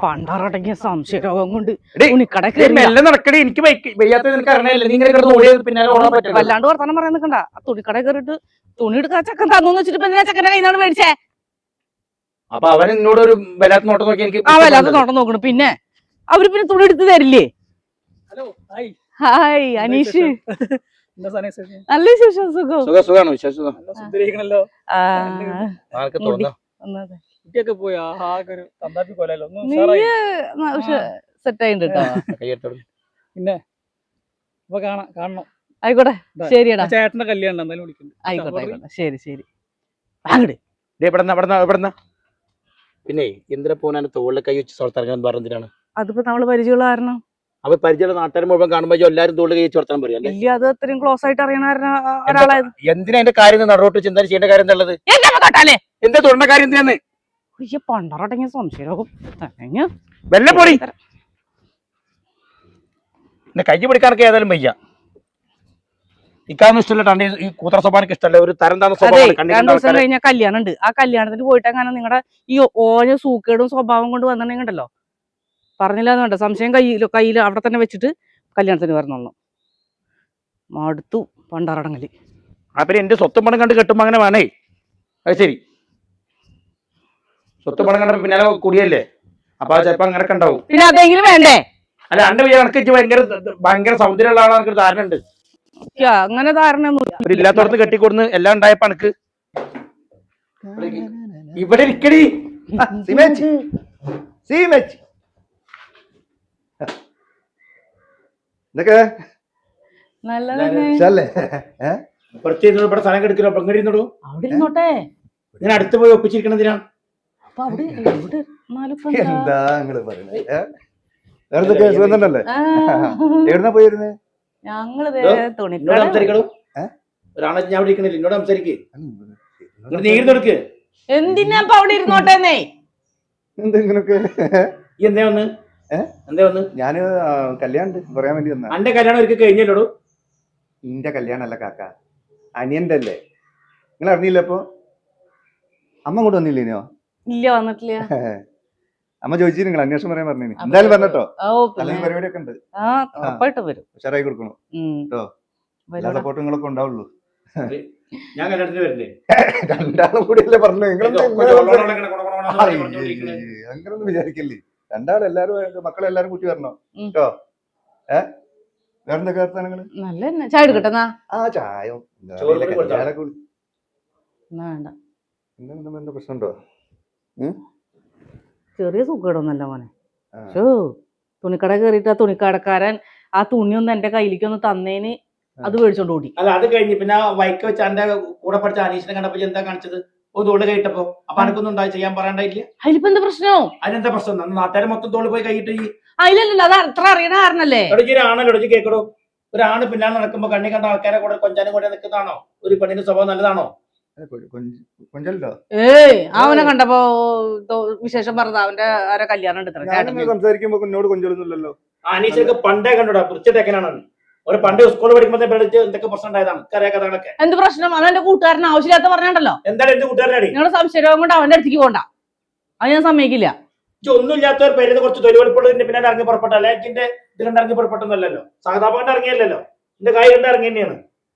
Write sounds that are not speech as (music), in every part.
പണ്ടാറടങ്ങിയ സംശയരോഗം കൊണ്ട് തുണിക്കട മെല്ലെ നടക്കടി. എനിക്ക് വയ്ക്ക- വയ്യാത്തത് നിനക്ക് അറിയണല്ലേ നീ ഇങ്ങനെ കിടന്ന് ഓടിയത് പിന്നാലെ ഓടാൻ പറ്റില്ല വല്ലാണ്ട് വർത്താനം പറയാൻ നിൽക്കണ്ട ആ തുണിക്കട കയറിട്ട് തുണി എടുക്കാൻ ചക്കൻ തന്നു വെച്ചിട്ട് ഇപ്പൊ എന്തിനാ കയ്യിൽ നിന്നാണ് മേടിച്ചേ? അപ്പൊ അവൻ എന്നോട് ഒരു വല്ലാത്ത നോട്ടം നോക്കി എനിക്ക് ആ വല്ലാത്ത നോട്ടം നോക്കണം. പിന്നെ അവർ പിന്നെ തുണി എടുത്ത് തരില്ലേ? Hello hi. ഹായ് അനീഷ്. വിശേഷം? നല്ല വിശേഷം സുഖം. സുഖം വിശേഷം നല്ല സുന്ദരിയായിരിക്കണല്ലോ ആ, കുട്ടിയൊക്കെ പോയി ആകെ ഒരു കൊലല്ലോ സെറ്റ് കയ്യെടുത്തോളൂ പിന്നെ അപ്പൊ കാണാം കാണണം. ആയിക്കോട്ടെ ദാ, ശരിയടാ. ചേട്ടന്റെ കല്യാണം എന്തായാലും വിളിക്കുന്നു ആയിക്കോട്ടെ ആയിക്കോട്ടെ ശരി ശരി. അങ്ങട്. പിന്നെ എന്തിനാ പോകാൻ തോളിൽ കൈ വെച്ച് പുറത്തിറങ്ങാൻ പറഞ്ഞിട്ടാണ് അതിപ്പോ നമ്മൾ പരിചയമുള്ള കാരണം? അപ്പൊ പരിചയമുള്ള നാട്ടുകാർ മുഴുവൻ കാണുമ്പോ എല്ലാരും തോളിൽ കൈ വെച്ച് പറയും അല്ലേ? അത് അത്രയും ക്ലോസ് ആയിട്ട് അറിയണ എന്തിനാ എന്റെ കാര്യം നടോട്ട് ചിന്താ ചെയ്യേണ്ട കാര്യം എന്നുള്ളത്? എന്താ തൊടേണ്ട കാര്യം എന്തിനാന്ന്? അയ്യ പണ്ടറടങ്ങിയ സംശയം വെല്ലപ്പൊടി വെല്ല പൊടി. എന്നെ കൈ പിടിക്കാനൊക്കെ ഏതായാലും വയ്യ. ഇക്കാന്ന് ഇഷ്ടമല്ല ടണ്ടി ഈ കൂത്ര സ്വഭാവം ഇഷ്ടമല്ല. ഒരു തരം താന്ന രണ്ടു ദിവസം കഴിഞ്ഞാൽ കല്യാണം ഉണ്ട് ആ കല്യാണത്തിന് പോയിട്ട് അങ്ങനെ നിങ്ങളുടെ ഈ ഓഞ്ഞ സൂക്കേടും സ്വഭാവം കൊണ്ട് വന്നിട്ടുണ്ടല്ലോ പറഞ്ഞില്ല എന്ന് വേണ്ട. സംശയം കയ്യിൽ കയ്യിൽ അവിടെ തന്നെ വെച്ചിട്ട് കല്യാണത്തിന് വരണോളൂ മടുത്തു പണ്ടറടങ്ങൽ. പിന്നെ എന്റെ സ്വത്തും പണം കണ്ട് കെട്ടുമ്പോ അങ്ങനെ വേണേ. അത് ശരി. സ്വത്തും പണം കണ്ടപ്പോ പിന്നാലെ കുടിയല്ലേ? അപ്പൊ ചിലപ്പോ അങ്ങനെ ഉണ്ടാവും. പിന്നെ അതെങ്കിലും വേണ്ടേ? അല്ല അന്റെ പേര് കണക്ക് ഭയങ്കര ഭയങ്കര സൗന്ദര്യമുള്ള ആളാണ് ധാരണ ഉണ്ട്. അങ്ങനെ ധാരണ ഇല്ലാത്തടത്ത് കെട്ടിക്കൊടുന്ന് എല്ലാം ഉണ്ടായപ്പോ എനിക്ക് ഇവിടെ ഇരിക്കടി. എന്തൊക്കെ? ഇവിടെ സ്ഥലം കെടുക്കലോ ഇരുന്നോട്ടെ. ഇങ്ങനെ അടുത്ത് പോയി ഒപ്പിച്ചിരിക്കണതിനാണ് അപ്പൊ അവിടെ (laughs) എന്താ? നിങ്ങൾ പറയുന്നത് (laughs) എവിടുന്നാ പോയിരുന്നേ? തുണിക്കട സംസാരിക്കണോ? ഒരാളെ ഞാൻ അവിടെ ഇരിക്കണില്ല എന്നോട് സംസാരിക്കേ. നീങ്ങി എന്തിനാ അപ്പൊ അവിടെ ഇരുന്നോട്ടേന്നേ? എന്താ ഇങ്ങനൊക്കെ? എന്തേ വന്ന്? എന്തേ വന്ന്? ഞാൻ കല്യാണം പറയാൻ വേണ്ടി വന്നാ. അന്റെ കല്യാണം ഒരിക്കൽ കഴിഞ്ഞല്ലോ നിന്റെ കല്യാണല്ല കാക്ക അനിയന്റെ അല്ലേ? നിങ്ങൾ അറിഞ്ഞില്ല ഇപ്പൊ? അമ്മ അങ്ങോട്ട് വന്നില്ലേനോ? ഇല്ല വന്നിട്ടില്ല. (laughs) അമ്മ ചോദിച്ചു നിങ്ങൾ അന്വേഷണം പറയാൻ പറഞ്ഞു എന്തായാലും പറഞ്ഞോ അല്ലെങ്കിൽ പിന്നെ. പരിപാടിയൊക്കെ ഉണ്ട്. ആ ഉറപ്പായിട്ട് വരും. ഉഷാറായി കൊടുക്കണോ. കേട്ടോ ട്ടോ. എല്ലാ സപ്പോർട്ടുകളൊക്കെ സപ്പോർട്ടും ഉണ്ടാവുള്ളൂ. ഞാൻ കല്യാണത്തിന് വരില്ലേ (laughs) രണ്ടാളും കൂടിയല്ലേ പറഞ്ഞു അങ്ങനൊന്നും വിചാരിക്കല്ലേ. രണ്ടാളും എല്ലാരും മക്കളെല്ലാരും കൂട്ടി വരണോ. കേട്ടോ ഏ? വേറെന്തൊക്കെ വർത്താനങ്ങൾ നല്ല ചായ എടുക്കട്ടെ ആ ചായ. പ്രശ്നമുണ്ടോ ചെറിയ സുഖേടൊന്നല്ല മോനെ. ഷോ തുണിക്കട കയറിയിട്ട് ആ തുണിക്കടക്കാരൻ ആ തുണി ഒന്ന് എന്റെ കയ്യിലേക്ക് ഒന്ന് തന്നേന് അത് മേടിച്ചോണ്ട് ഓടി. അല്ല അത് കഴിഞ്ഞ് പിന്നെ വൈക്ക് വെച്ച എന്റെ കൂടെ പഠിച്ച അനീഷിനെ കണ്ടപ്പോ എന്താ കാണിച്ചത്? ഒരു തോൾ കൈയിട്ടപ്പോ അപ്പൊ അനക്കൊന്നും ഉണ്ടായി ചെയ്യാൻ പറയണ്ടായില്ല അതിലിപ്പോ എന്താ പ്രശ്നോ? അതിനെന്താ പ്രശ്നം? നാട്ടുകാരെ മൊത്തം തോൾ പോയി കൈയിട്ട് അതിലല്ലോ അത് അത്ര അറിയണ കാരണല്ലേ? ഒരാണല്ലോ കേക്കടോ. ഒരാണ് പിന്നാലെ നടക്കുമ്പോ കണ്ണി കണ്ട ആൾക്കാരെ കൂടെ കൊഞ്ചാനും കൂടെ നിൽക്കുന്നതാണോ ഒരു പെണ്ണിന്റെ സ്വഭാവം നല്ലതാണോ? ഏയ് അവനെ കണ്ടപ്പോ വിശേഷം പറഞ്ഞത് അവന്റെ ആരെ കല്യാണം ചേട്ടന് സംസാരിക്കുമ്പോ എന്നോട് കൊഞ്ചൊലൊന്നുമില്ലല്ലോ. ആ അനീഷൊക്കെ പണ്ടേ കണ്ടോടാ വൃത്തിട്ടേക്കനാണ് ഒരു പണ്ട് സ്കൂളിൽ പഠിക്കുമ്പോൾ പഠിച്ച് എന്തൊക്കെ പ്രശ്നം ഉണ്ടായതാണ് കറിയ കഥകളൊക്കെ. എന്ത് പ്രശ്നം? അവൻ എന്റെ കൂട്ടുകാരൻ ആവശ്യമില്ലാത്ത പറഞ്ഞോ എന്താണ് കൂട്ടുകാരനാടി? നിങ്ങളുടെ സംശയം കൊണ്ട് അവന്റെ അടുത്തേക്ക് പോണ്ട. അത് ഞാൻ സമ്മതിക്കില്ല. ഇജ്ജ് ഒന്നുമില്ലാത്തവർ പേര് കുറച്ച് തൊലിവെളുപ്പുള്ളതിന്റെ പിന്നെ ഇറങ്ങി പുറപ്പെട്ടല്ലോ എന്റെ ഇത് കണ്ട് ഇറങ്ങി പുറപ്പെട്ടൊന്നല്ലല്ലോ സഹതാപം കൊണ്ട് ഇറങ്ങിയല്ലോ എന്റെ കൈ ഇറങ്ങി തന്നെയാണ്.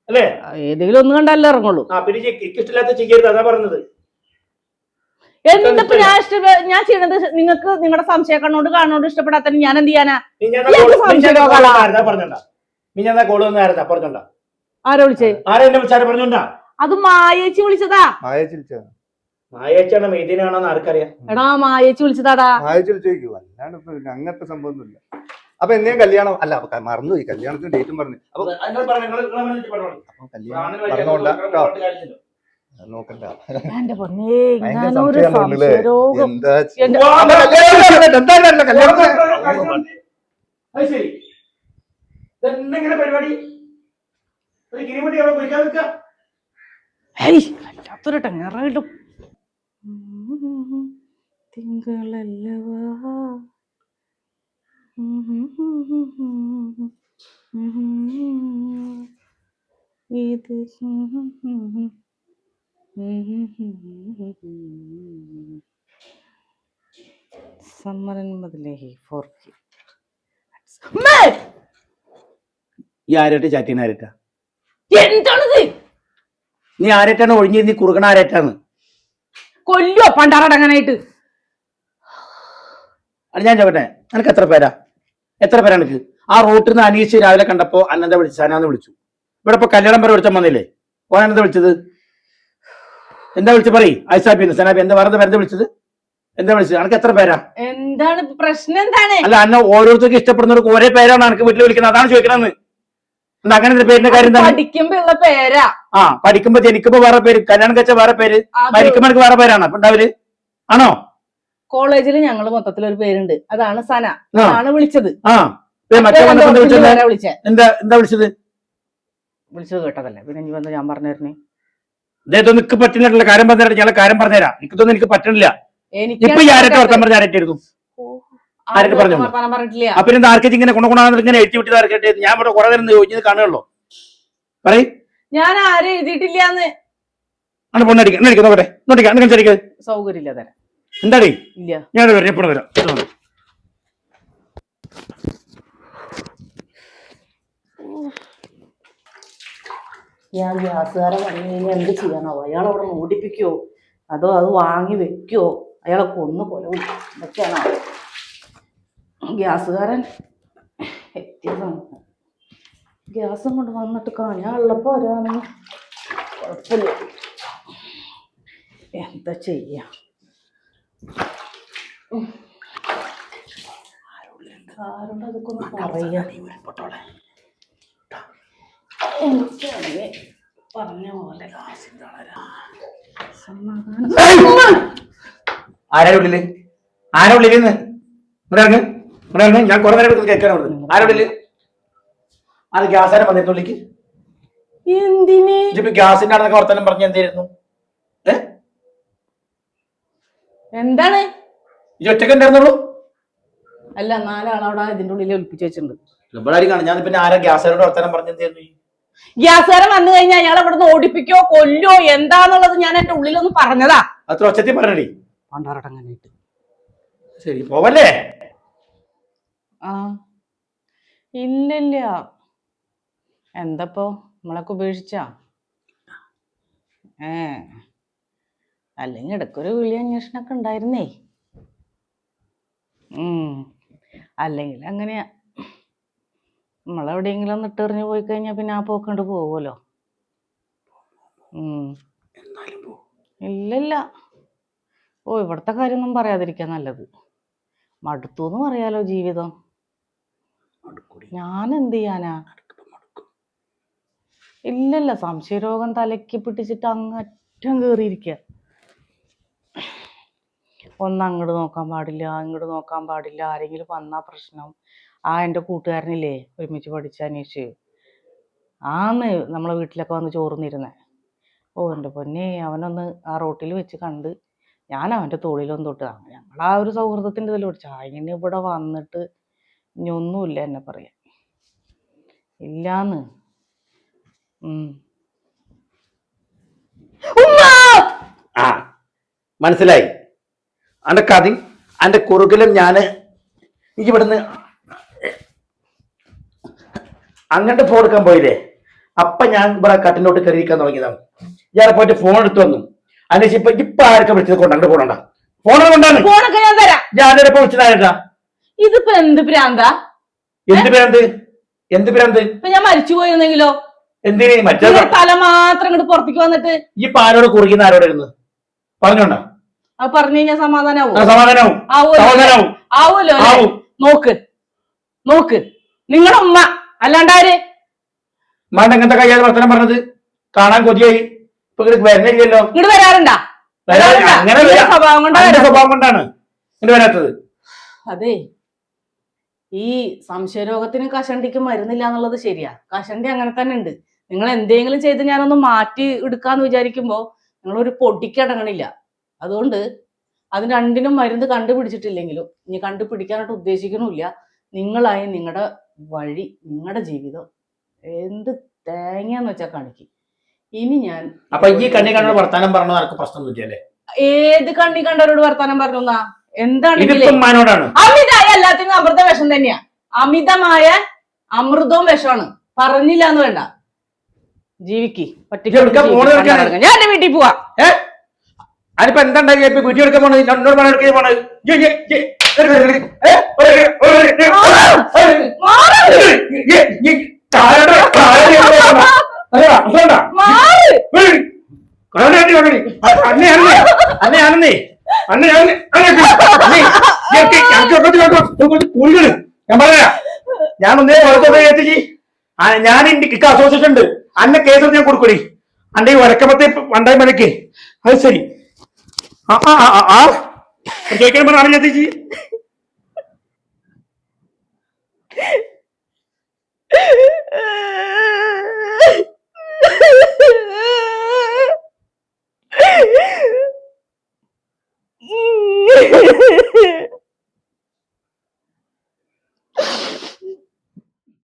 അല്ലേ? ഏതെങ്കിലും ഒന്നും കണ്ടല്ലേ ഇറങ്ങുള്ളൂ. ആ പിന്നെ ഇഷ്ടമില്ലാത്ത ചെയ്യരുത് അതാ പറഞ്ഞത്. എന്നിട്ടിപ്പോ ഞാൻ ഇഷ്ട ഞാൻ ചെയ്യണത് നിങ്ങൾക്ക് നിങ്ങളുടെ സംശയ കണ്ണോട് കാണോട് ഇഷ്ടപ്പെടാത്ത ഞാൻ എന്ത് ചെയ്യാനാ? ആരോ വിളിച്ചേ? ആരാ എന്നെ വിളിച്ചാരെ പറഞ്ഞോണ്ടാ? അത് മായേച്ചി വിളിച്ചതാ. മായച്ചാണ് മെയ്തീനാണെന്ന് ആർക്കറിയാം? എടാ മായേച്ചി വിളിച്ചതാടാ. മായേച്ചി വിളിച്ചു അങ്ങനത്തെ സംഭവമൊന്നുമില്ല. അപ്പൊ എന്നെയും കല്യാണം? അല്ല മറന്നുപോയി. കല്യാണത്തിന് ഡേറ്റും പറഞ്ഞു. അപ്പൊ അപ്പൊ കല്യാണം പറഞ്ഞോണ്ട. കേട്ടോ. നോക്കണ്ട. എന്താ പരിപാടി? ഒരു അവിടെ കുഴിക്കാൻ നിൽക്കുക ഹേയ്, വല്ലാത്തൊരു ടെങ്ങറായിട്ടും തിങ്കളല്ലവാ. ഇത് സമ്മരൻ മതിലേഹി ഫോർ ഈ ചാറ്റിന് എന്താണിത്? നീ ആരേറ്റാണ് ഒഴിഞ്ഞ നീ കുറുകണ ആരേറ്റാണ്? കൊല്ലോ പണ്ടാറടങ്ങനായിട്ട്? അത് ഞാൻ ചോട്ടെ നിനക്ക് എത്ര പേരാ? എത്ര പേരാണ് ആ റൂട്ടിൽ നിന്ന് അനീഷ് രാവിലെ കണ്ടപ്പോ അന്നന്ത വിളിച്ചു സനാന്ന് വിളിച്ചു. ഇവിടെ ഇപ്പൊ കല്യാണം പറ വിളിച്ചാൽ വന്നില്ലേ ഓൻ എന്താ വിളിച്ചത്? എന്താ വിളിച്ചു പറയും? ഐസാബി സനാബി എന്താ വേറെ പേരെന്താ വിളിച്ചത്? എന്താ വിളിച്ചത്? അനക്ക് എത്ര പേരാ? എന്താണ് പ്രശ്നം എന്താണ്? അല്ല അന്ന ഓരോരുത്തർക്ക് ഇഷ്ടപ്പെടുന്നവർക്ക് ഒരേ പേരാണ് അനക്ക് വീട്ടിൽ വിളിക്കുന്നത്. അതാണ് ചോദിക്കണമെന്ന് അങ്ങനെ പേരിന്റെ കാര്യം പഠിക്കുമ്പോ ഉള്ള പേരാ. ആ പഠിക്കുമ്പോ ജനിക്കുമ്പോ വേറെ പേര് കല്യാണം കഴിച്ച വേറെ പേര് മരിക്കുമ്പോ എനിക്ക് വേറെ പേരാണ്? അപ്പൊ ഉണ്ടാവില്ല ആണോ? കോളേജിൽ ഞങ്ങൾ മൊത്തത്തിൽ ഒരു പേരുണ്ട്. അതാണ് സന. ആണ് അതാണ് വിളിച്ചത്. എന്താ വിളിച്ചത്? കേട്ടതല്ലേ. പിന്നെ ഇനി വന്ന് ഞാൻ പറഞ്ഞിരുന്നേ ഇതൊന്നും നിനക്ക് പറ്റുന്നില്ല കാര്യം പറഞ്ഞുതരാം ഞങ്ങളെ കാര്യം പറഞ്ഞുതരാം എനിക്ക് പറ്റണില്ല. ഇപ്പൊ ആരൊക്കെ പറഞ്ഞ ആരൊക്കെ പറഞ്ഞു? അപ്പൊ ഇന്ന് ആർക്കും ഇങ്ങനെ ഗുണഗുണാന്ന് ഇങ്ങനെ എഴുതി വിട്ടത് ആർക്കട്ടെ ഞാൻ ഇവിടെ കുറെ നേരം ചോദിച്ചത് കാണുകയുള്ളൂ. പറയ്. ഞാൻ ആരും ആണ് എന്നടിക്കുക നോക്കട്ടെ. നോട്ടിക്ക സൗകര്യം ഇല്ല തരാം. എന്താടി? ഇല്ല. ഞാൻ വരാം എപ്പോഴും വരാം. ഞാൻ ഗ്യാസുകാരൻ വന്നു കഴിഞ്ഞാൽ എന്ത് ചെയ്യാനോ? അയാൾ അവിടെ ഓടിപ്പിക്കോ അതോ അത് വാങ്ങി വെക്കോ? അയാളെ കൊന്ന് കൊല വിളിക്കും ഇതൊക്കെയാണോ? ഗ്യാസുകാരൻ എത്തിയതാണ് ഗ്യാസും കൊണ്ട് വന്നിട്ട് കാണാൻ ഉള്ളപ്പോ ഒരാണെങ്കിൽ കുഴപ്പമില്ല. എന്താ ചെയ്യാ. ആരോട് അതൊക്കെ ഒന്ന് പറഞ്ഞ പോലെ ഇറങ്ങ്. ഞാൻ കുറെ നേരം കേൾക്കാൻ ഉള്ളിൽ? അത് ഗ്യാസാരം വന്നിട്ടുള്ളിക്ക് എന്തിന്? ഗ്യാസിന്റെ ആണെന്നൊക്കെ വർത്തമാനം പറഞ്ഞ എന്തായിരുന്നു എന്താണ്? ഈ ഒറ്റയ്ക്ക് ഉണ്ടായിരുന്നുള്ളൂ? അല്ല നാലാളവിടെ ഇതിന്റെ ഉള്ളിൽ ഒളിപ്പിച്ച് വെച്ചിട്ടുണ്ട്. ഇവിടെ ആരും കാണും. ഞാൻ പിന്നെ ആരാ ഗ്യാസാരോട് വർത്തമാനം പറഞ്ഞ എന്തായിരുന്നു ഈ? ഗ്യാസുകാരൻ വന്നു കഴിഞ്ഞാൽ അയാൾ അവിടെ നിന്ന് ഓടിപ്പിക്കോ കൊല്ലോ എന്താന്നുള്ളത് ഞാൻ എന്റെ ഉള്ളിലൊന്ന് പറഞ്ഞതാ. അത്ര ഒച്ചത്തിൽ പറഞ്ഞടി. പണ്ടാറടങ്ങാനായിട്ട് ശരി പോവല്ലേ? ആ. ഇല്ലില്ല. എന്തപ്പോ? നമ്മളൊക്കെ ഉപേക്ഷിച്ചാ? ഏ. അല്ലെങ്കിൽ ഇടക്കൊരു വിളി അന്വേഷണമൊക്കെ ഉണ്ടായിരുന്നേ. അല്ലെങ്കിൽ അങ്ങനെയാ നമ്മളെവിടെയെങ്കിലും ഒന്ന് ഇട്ടെറിഞ്ഞ് പോയി കഴിഞ്ഞാൽ പിന്നെ ആ പോക്കണ്ട് പോവുമല്ലോ ഉം. ഇല്ലല്ല. ഓ ഇവിടുത്തെ കാര്യമൊന്നും പറയാതിരിക്കാൻ നല്ലത്. മടുത്തു എന്ന് പറയാലോ ജീവിതം. ഞാൻ എന്ത് ചെയ്യാനാ ഇല്ലല്ല സംശയരോഗം തലയ്ക്ക് പിടിച്ചിട്ട് അങ്ങറ്റം കയറിയിരിക്കുക ഒന്ന് അങ്ങോട്ട് നോക്കാൻ പാടില്ല ഇങ്ങോട്ട് നോക്കാൻ പാടില്ല ആരെങ്കിലും വന്നാ പ്രശ്നം. ആ എന്റെ കൂട്ടുകാരനില്ലേ ഒരുമിച്ച് പഠിച്ച അനീഷ്. ആന്ന് നമ്മളെ വീട്ടിലൊക്കെ വന്ന് ചോറുന്നിരുന്നേ. ഓ എന്റെ പൊന്നെ അവനൊന്ന് ആ റോട്ടിൽ വെച്ച് കണ്ട് ഞാൻ അവന്റെ തോളിലൊന്ന് തൊട്ട്. ഞങ്ങൾ ആ ഒരു സൗഹൃദത്തിന്റെ ഇതിൽ പഠിച്ചു അതിന് ഇവിടെ വന്നിട്ട് ഇനി ഒന്നുമില്ല എന്നെ പറയാൻ. ഇല്ലാന്ന്. മനസ്സിലായി. അന്റെ കഥ അന്റെ കുറുകിലും ഞാൻ. എനിക്ക് ഇവിടുന്ന് അങ്ങോട്ട് ഫോൺ എടുക്കാൻ പോയില്ലേ? അപ്പൊ ഞാൻ ഇവിടെ കട്ടിനോട്ട് കയറിയിരിക്കാൻ തുടങ്ങിയതാണ്. ഞാൻ പോയിട്ട് ഫോൺ എടുത്തു വന്നു. അതിന് ഇപ്പൊ ഇപ്പൊ ആരൊക്കെ വിളിച്ചത് കൊണ്ട് അങ്ങോട്ട് പോകണ്ട. ഫോൺ കൊണ്ടാണ് ഫോണൊക്കെ ഞാൻ തരാം. ഞാൻ ഇപ്പൊ വിളിച്ചതായിട്ടാ ഇതിപ്പോ എന്ത് ഭ്രാന്താ? എന്ത് ഭ്രാന്ത്? എന്ത് ഭ്രാന്ത്? ഇപ്പൊ ഞാൻ മരിച്ചു പോയിരുന്നെങ്കിലോ എന്തിന് മറ്റേ തല മാത്രം ഇങ്ങോട്ട് പുറത്തേക്ക് വന്നിട്ട്. ഈ പാലോട് കുറിക്കുന്ന ആരോട് ഇരുന്ന് പറഞ്ഞോണ്ടാ? അത് പറഞ്ഞു കഴിഞ്ഞാൽ സമാധാനാവോ. സമാധാനാവും. സമാധാനാവും. ആവുമല്ലോ അല്ലേ? ആവും. നോക്ക്. നോക്ക്. നിങ്ങളുടെ ഉമ്മ. അല്ലാണ്ടാര് മാണ്ട എങ്ങനത്തെ കയ്യാൽ വർത്തനം പറഞ്ഞത് കാണാൻ കൊതിയായി. ഇപ്പൊ ഇങ്ങോട്ട് വരുന്നില്ലല്ലോ ഇങ്ങോട്ട് വരാറുണ്ടാ? വരാ- വരാറുണ്ടാ? അങ്ങനെ നിങ്ങളുടെ വരാ- സ്വഭാവം കൊണ്ടാ അതിന്റെ വരാത്തത്. സ്വഭാവം കൊണ്ടാണ് ഇങ്ങോട്ട് വരാത്തത്. അതെ. ഈ സംശയരോഗത്തിന് കഷണ്ടിക്ക് മരുന്നില്ല എന്നുള്ളത് ശരിയാ. കഷണ്ടി അങ്ങനെ തന്നെ ഉണ്ട്. നിങ്ങൾ എന്തെങ്കിലും ചെയ്ത് ഞാനൊന്ന് മാറ്റി എടുക്കാന്ന് വിചാരിക്കുമ്പോ നിങ്ങളൊരു പൊടിക്ക് അടങ്ങണില്ല. അതുകൊണ്ട് അത് രണ്ടിനും മരുന്ന് കണ്ടുപിടിച്ചിട്ടില്ലെങ്കിലും ഇനി കണ്ടുപിടിക്കാനായിട്ട് ഉദ്ദേശിക്കണമില്ല നിങ്ങളായി നിങ്ങളുടെ വഴി നിങ്ങളുടെ ജീവിതം എന്ത് തേങ്ങാന്ന് വെച്ചാൽ കാണിക്കും ഇനി ഞാൻ അപ്പൊ ഈ കണ്ണി കണ്ടോട് വർത്താനം പറഞ്ഞു ആർക്ക് പ്രശ്നം ഇല്ലല്ലേ ഏത് കണ്ണി കണ്ടവരോട് വർത്താനം പറഞ്ഞു എന്താണ് അമിതായ എല്ലാത്തിനും അമൃത വിഷം തന്നെയാ അമിതമായ അമൃതവും വിഷമാണ് പറഞ്ഞില്ല എന്ന് വേണ്ട ജീവിക്ക് എവിടുക്കാണ്? ഞാൻ എന്റെ വീട്ടിൽ പോവാ അതിപ്പോ എന്താ ഉണ്ടായി വീഡിയോ എടുക്കാൻ പോണത്? എന്നോട് പണം എടുക്കാൻ പോണത്? ഞാൻ പറയാ. ഞാൻ ഒന്നേ വളർത്തോട്ടേക്ക് ഞാൻ എനിക്ക് അസോസിയേഷൻ ഉണ്ട്. അന്നെ കേസ് ഞാൻ കൊടുക്കൂടി അന്റെ വഴക്കമത്തെ പണ്ടായി മലക്ക് അത് ശരി. हाँ हाँ हाँ हाँ और जो बनाने जाती जी।